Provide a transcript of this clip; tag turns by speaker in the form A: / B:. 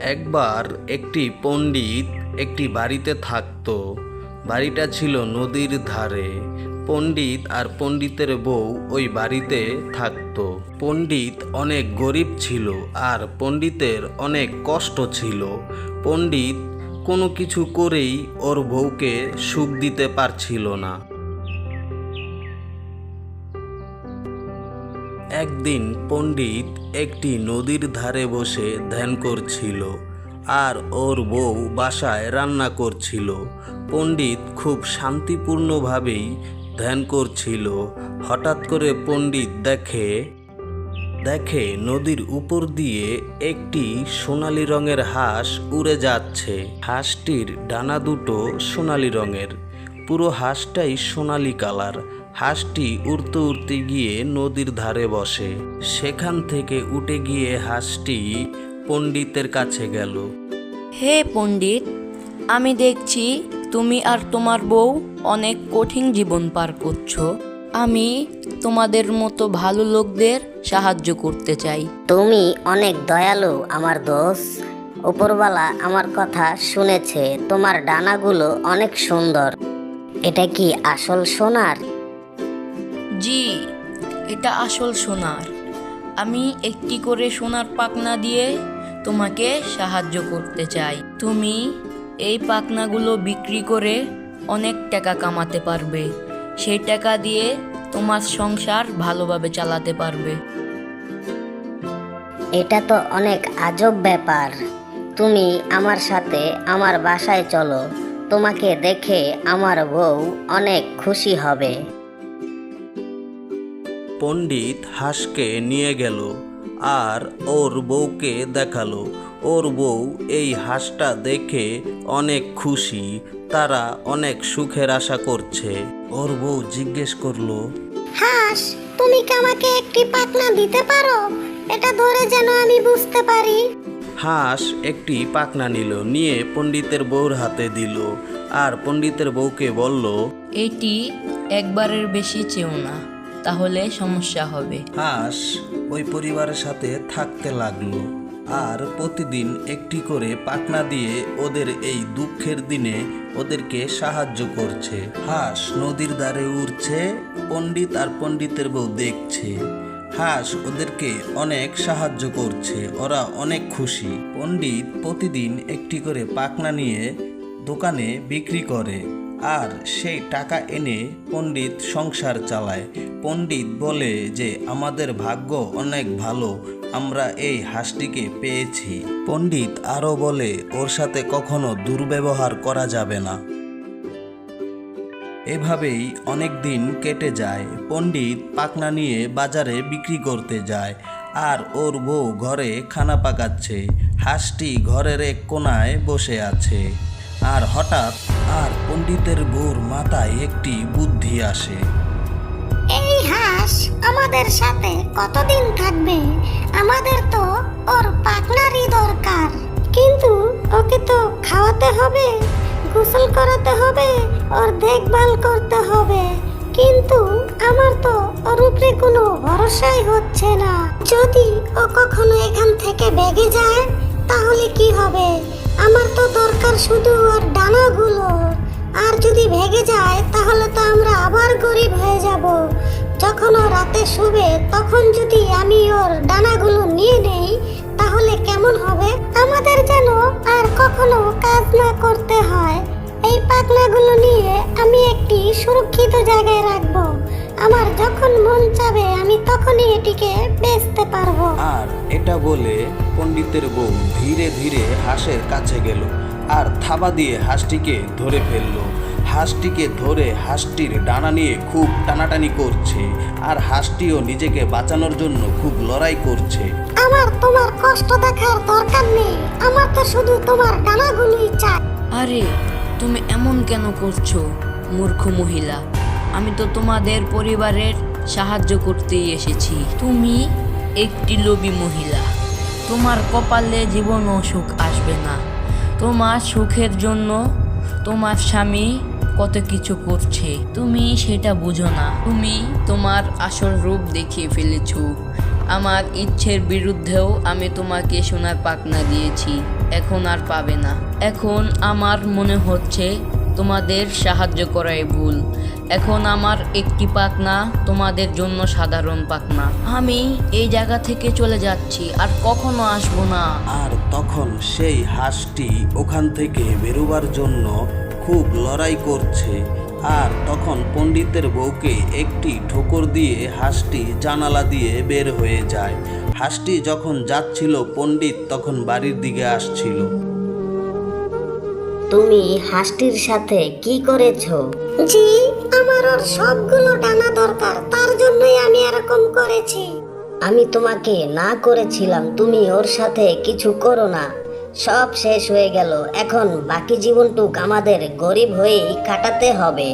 A: একবার একটি পণ্ডিত একটি বাড়িতে থাকতো। বাড়িটা ছিল নদীর ধারে। পণ্ডিত আর পণ্ডিতের বউ ওই বাড়িতে থাকতো। পণ্ডিত অনেক গরিব ছিল আর পণ্ডিতের অনেক কষ্ট ছিল। পণ্ডিত কোনো কিছু করেই ওর বউকে সুখ দিতে পারছিল না। একদিন পণ্ডিত একটি নদীর ধারে বসে ধ্যান করছিল আর ওর বউ বাসায় রান্না করছিল। পণ্ডিত খুব শান্তিপূর্ণভাবেই ধ্যান করছিল। হঠাৎ করে পণ্ডিত দেখে দেখে নদীর উপর দিয়ে একটি সোনালী রঙের হাঁস উড়ে যাচ্ছে। হাঁসটির ডানা দুটো সোনালী রঙের। পুরো হাঁসটাই সোনালি কালার। হাঁসটি উড়তে উড়তে গিয়ে নদীর ধারে বসে। সেখান থেকে উঠে গিয়ে হাঁসটি পণ্ডিতের কাছে গেল।
B: হে পণ্ডিত আমি দেখছি তুমি আর তোমার বউ অনেক কঠিন জীবন পার করছ। আমি তোমাদের মতো ভালো লোকদের সাহায্য করতে চাই।
C: তুমি অনেক দয়ালু আমার দোষ। উপরওয়ালা আমার কথা শুনেছে তোমার ডানাগুলো অনেক সুন্দর। এটা কি আসল সোনার?
B: জি, এটা আসল সোনার। আমি একটি করে সোনার পাখনা দিয়ে তোমাকে সাহায্য করতে চাই। তুমি এই পাখনাগুলো বিক্রি করে অনেক টাকা কামাতে পারবে। সেই টাকা দিয়ে তোমার সংসার ভালোভাবে চালাতে পারবে।
C: এটা তো অনেক আজব ব্যাপার। তুমি আমার সাথে আমার বাসায় চলো। তোমাকে দেখে আমার বউ অনেক খুশি হবে।
A: পণ্ডিত হাঁসকে নিয়ে গেল আর ওর বউকে দেখাল। ওর বউ এই হাঁসটা দেখে অনেক খুশি তারা অনেক সুখের আশা করছে। ওর বউ জিজ্ঞেস করল
C: হাঁস তুমি কি আমাকে একটি পাখনা দিতে পারো? এটা ধরে যেন আমি বুঝতে পারি।
A: হাঁস একটি পাকনা নিল নিয়ে পণ্ডিতের বউর হাতে দিল। আর পণ্ডিতের বউকে বলল
B: এটি একবারের বেশি চেও না। তাহলে সমস্যা হবে।
A: হাঁস ওই পরিবারের সাথে থাকতে লাগল আর প্রতিদিন একটি করে পাকনা দিয়ে ওদের এই দুঃখের দিনে ওদেরকে সাহায্য করছে। হাঁস নদীর ধারে উড়ছে, পণ্ডিত আর পণ্ডিতের বউ দেখছে। হাঁস ওদেরকে অনেক সাহায্য করছে, ওরা অনেক খুশি। পণ্ডিত প্রতিদিন একটি করে পাকনা নিয়ে দোকানে বিক্রি করে। আর সেই টাকা এনে পণ্ডিত সংসার চালায়। পণ্ডিত বলে যে, আমাদের ভাগ্য অনেক ভালো, আমরা এই হাঁসটিকে পেয়েছি। পণ্ডিত আরও বলে, ওর সাথে কখনো দুর্ব্যবহার করা যাবে না। এভাবেই অনেক দিন কেটে যায়। পণ্ডিত পাকনা নিয়ে বাজারে বিক্রি করতে যায়, আর ওর বউ ঘরে খানা পাকাচ্ছে। হাঁসটি ঘরের এক কোনায় বসে আছে। আর হঠাৎ আর পণ্ডিতের বউর মাথায় একটি বুদ্ধি আসে।
C: এই হাঁস আমাদের সাথে কতদিন থাকবে? আমাদের তো ওর পাখনারই দরকার। কিন্তু ওকে তো খাওয়াতে হবে, গোসল করাতে হবে, ওর দেখভাল করতে হবে। কিন্তু আমার তো ওর উপরে কোনো ভরসাই হচ্ছে না। যদি ও কখনো এখান থেকে বেগে যায়, তাহলে কি হবে? আমার তো দরকার শুধু ওর ডানাগুলো। আর যদি ভেগে যায়, তাহলে তো আমরা আবার গরিব হয়ে যাব। যখন ও রাতে শুবে, তখন যদি আমি ওর ডানাগুলো নিয়ে নেই, তাহলে কেমন হবে? আমাদের যেন আর কখনো কাজ না করতে হয়। এই পাখনাগুলো নিয়ে আমি একটি সুরক্ষিত জায়গায় রাখব। আমার যখন মন চাবে আমি তখনই এটিকে বেচতে পারব।
A: আর এটা বলে পণ্ডিতের বউ ধীরে ধীরে হাঁসের কাছে গেল আর থাবা দিয়ে হাঁসটিকে ধরে ফেলল। হাঁসটিকে ধরে হাঁসটির ডানা নিয়ে খুব টানাটানি করছে আর হাঁসটিও নিজেকে বাঁচানোর জন্য খুব লড়াই করছে।
C: আমার তোমার কষ্ট দেখার দরকার নেই। আমার তো শুধু তোমার ডানাগুলোই চাই।
B: আরে তুমি এমন কেন করছ মূর্খ মহিলা? আমি তো তোমাদের পরিবারের সাহায্য করতেই এসেছি। তুমি একটি লোভী মহিলা। তোমার কপালে জীবনও সুখ আসবে না। তোমার সুখের জন্য তোমার স্বামী কত কিছু করছে। তুমি সেটা বুঝো না। তুমি তোমার আসল রূপ দেখিয়ে ফেলেছো। আমার ইচ্ছের বিরুদ্ধেও আমি তোমাকে সোনার পাকনা দিয়েছি। এখন আর পাবে না। এখন আমার মনে হচ্ছে তোমাদের সাহায্য করাই ভুল। এখন আমার একটি পাকনা তোমাদের জন্য সাধারণ পাকনা আমি এই জায়গা থেকে চলে যাচ্ছি, আর কখনো আসব না।
A: আর তখন সেই হাঁসটি ওখান থেকে বেরোবার জন্য খুব লড়াই করছে, আর তখন পণ্ডিতের বউকে একটি ঠোকর দিয়ে হাঁসটি জানালা দিয়ে বের হয়ে যায়। হাঁসটি যখন যাচ্ছিল, পণ্ডিত তখন বাড়ির দিকে আসছিল।
D: তুমি হাঁসটির সাথে কি করেছ?
C: জি আমার ওর সবগুলো ডানা দরকার তার জন্যই আমি এরকম করেছি।
D: আমি তোমাকে না করেছিলাম তুমি ওর সাথে কিছু করো না। সব শেষ হয়ে গেল এখন বাকি জীবনটুক আমাদের গরিব হয়েই কাটাতে হবে।